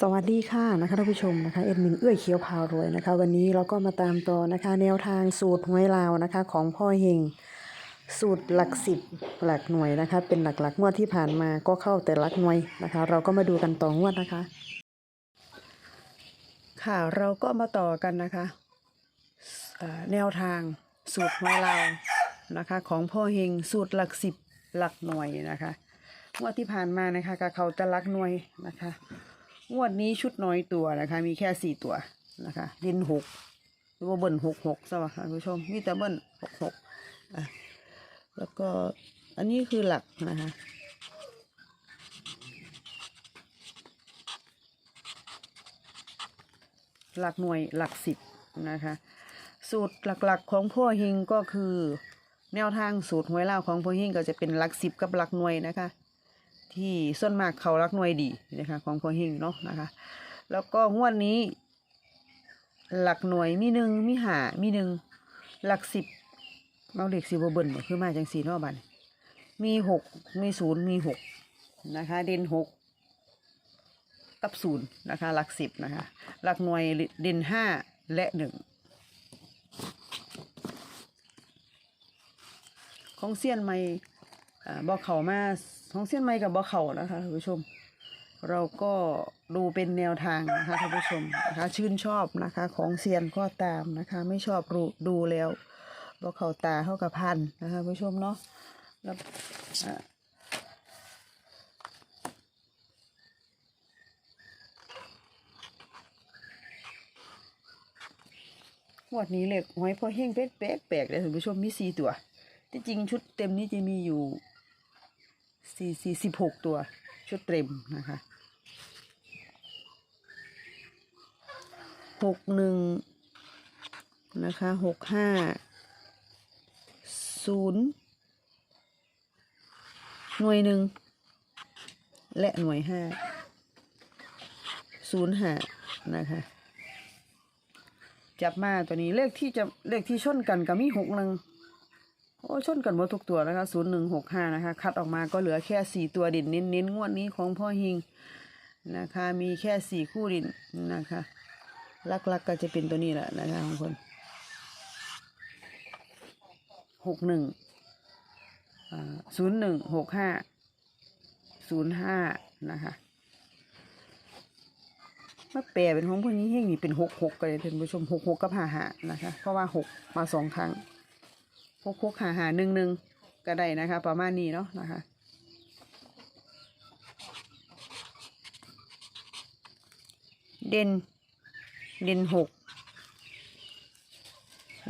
สวัสดีค่ะนะคะท่านผู้ชมนะคะเอ็ดมินเอื้อยเขียวพารวยนะคะ วันนี้เราก็มาตามต่อนะคะ แนวทางสูตรหวยลาวนะคะ ของพ่อเฮงสูตรหลักสิบหลักหน่วยนะคะ เป็นหลักหลักๆงวดที่ผ่านมาก็เข้าแต่หลักหน่วยนะคะ เราก็มาดูกันต่องวดนะคะ ค่ะเราก็มาต่อกันนะคะอ่าแนวทางสูตรหวยลาวนะคะ ของพ่อเฮงสูตรหลักสิบหลักหน่วยนะคะงวดที่ผ่านมานะคะกับเขาแต่หลักหน่วยนะคะ งวดนี้ชุดน้อยตัวนะคะ มีแค่สี่ตัวนะคะดินหกหรือว่าเบิ้ลหกหกสวัสดีคุณผู้ชมมีแต่เบิ้ลหกหกอะแล้วก็อันนี้คือหลักนะคะหลักหน่วยหลักสิบนะคะ สูตรหลักๆของพ่อฮิงก็คือ แนวทางสูตรหวยเล่าวของพ่อฮิงก็จะเป็นหลักสิบกับหลักหน่วยนะคะ ที่ส่วนมากเขารักหน่วยดีนะคะของพ่อฮิงเนาะนะคะ แล้วก็งวดนี้ หลักหน่วยมีหนึ่งมีหามีหนึ่งหลักสิบเอาเลขสิบเบิ้ลบ่คือมาจังสีเนอบันมีหกมีศูนย์มีหกนะคะ เด่นหกกับศูนย์นะคะหลักสิบนะคะหลักหน่วยเด่นห้าและหนึ่งของเซียนไม่บอกเขามา ของเซียนไม่กับบอเข่านะคะท่านผู้ชม เราก็ดูเป็นแนวทางนะคะท่านผู้ชมนะคะชื่นชอบนะคะของเซียนก็ตามนะคะ ไม่ชอบดูดูแล้วบอเข่าตาเข้ากับพันนะคะท่านผู้ชมเนาะแล้วอ่างวดนี้เหล็กหอยพ่อเฮงเป๊ะแปลกแปลกเลยท่านผู้ชมมีสี่ตัวที่จริงชุดเต็มนี้จะมีอยู่ สี่สี่สิบหกตัว ชุดเต็มนะคะหกหนึ่งนะคะหกห้าศูนย์หน่วยหนึ่งและหน่วยห้าศูนย์ห้านะคะจับมาตัวนี้เลขที่จะเลขที่ชนกันกับมีหกหนึ่ง โอ้ชนกันหมดทุกตัวนะคะศูนย์หนึ่งหกห้านะคะ คัดออกมาก็เหลือแค่สี่ตัวเด่นเน้นเน้นๆงวดนี้ของพ่อฮิงนะคะ มีแค่สี่คู่ดินนะคะลักๆกก็จะเป็นตัวนี้แหละนะคะของคนหกหนึ่งศูนย์หนึ่งหกห้าศูนย์ห้านะคะมาแปลเป็นของพวกนี้เฮงนี่เป็นหกหกก็เลยท่านผู้ชมหกหกกับหาหานะคะ เพราะว่าหกมาสองครั้ง หกหกหาหาหนึ่งหนึ่งก็ได้นะคะ ประมาณนี้เนาะนะคะเด่นเด่นหก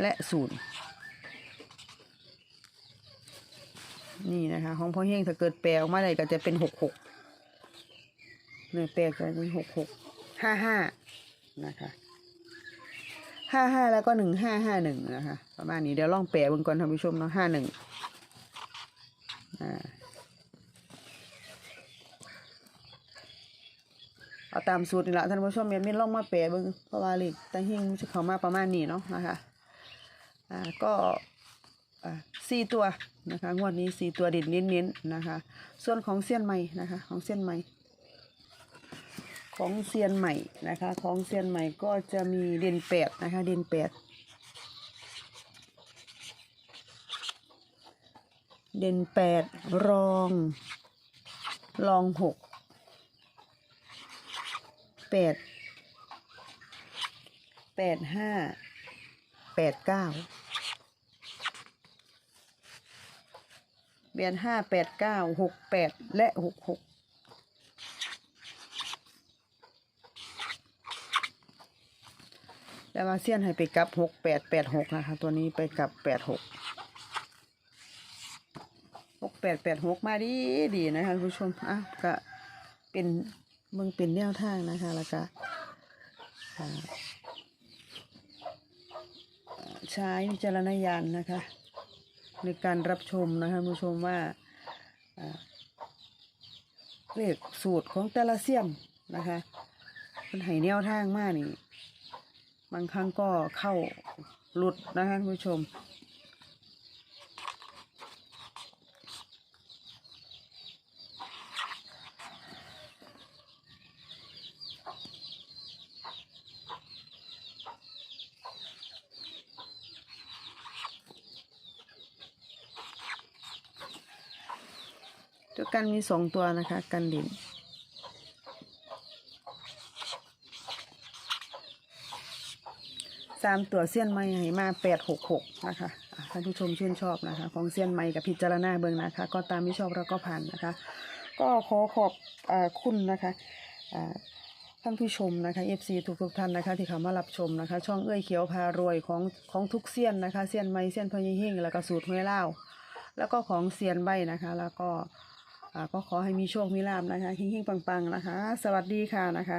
และศูนย์นี่นะคะ ของพ่อเฮงถ้าเกิดแปลออกมาเลยก็จะเป็นหกหกเนี่ยแปลก็เป็นหกหกห้าห้านะคะ ห้าห้าแล้วก็หนึ่งห้าห้าหนึ่งนะคะประมาณนี้เดี๋ยวลองแปลเบิ่งก่อนท่านผู้ชมเนาะห้าหนึ่งเอาตามสูตรนี่แหละท่านผู้ชมเมียนมินลองมาแปะเบิ่งเพราะว่าเลขตั้งหิ้งมันจะเข้ามาประมาณนี้เนาะนะคะอ่าก็สี่ตัวนะคะงวดนี้สี่ตัวเด่นเน้นๆนะคะ ส่วนของเซียนใหม่นะคะ ของเซียนใหม่ ของเซียนใหม่นะคะ ของเซียนใหม่ก็จะมีเด่นแปดนะคะ เด่นแปดเด่นแปดรองรองหกแปดแปดห้าแปดเก้าเบียนห้าแปดเก้าหกแปดและหกหก แล้วมาเซียนให้ไปกลับหกแปดแปดหกนะคะตัวนี้ไปกลับแปดหกหกแปดแปดหกมาดีดีนะคะคุณผู้ชมอะก็เป็นมึงเป็นแนวทางนะคะแล้วก็ใช้วิจารณญาณนะคะในการรับชมนะคะคุณผู้ชมว่าเลขสูตรของแต่ละเสียมนะคะมันให้แนวทางมากนี่ บางครั้งก็เข้าหลุดนะคะคุณผู้ชม ตัวกันมีสองตัวนะคะ กันดิน สามตัวเสี้ยนไม้ให้มาแปดหกหกนะคะท่านผู้ชมชื่นชอบนะคะ ของเสี้ยนไม้กับพิจารณาเบิงนะคะ ก็ตามที่ชอบแล้วก็ผ่านนะคะ ก็ขอขอบอคุณนะคะท่านผู้ชมนะคะ FC ทุกทุกท่านนะคะ ที่เข้ามารับชมนะคะ ช่องเอื้อยเขียวพารวยของของทุกเซียนนะคะเซียนไม้เซียนพญหิ่งแล้วก็สูตรห้วยเล่าแล้วก็ของเซียนใบนะคะ แล้วก็ก็ขอให้มีโชคมีลาบนะคะหิ่งๆปังๆนะคะ สวัสดีค่ะนะคะ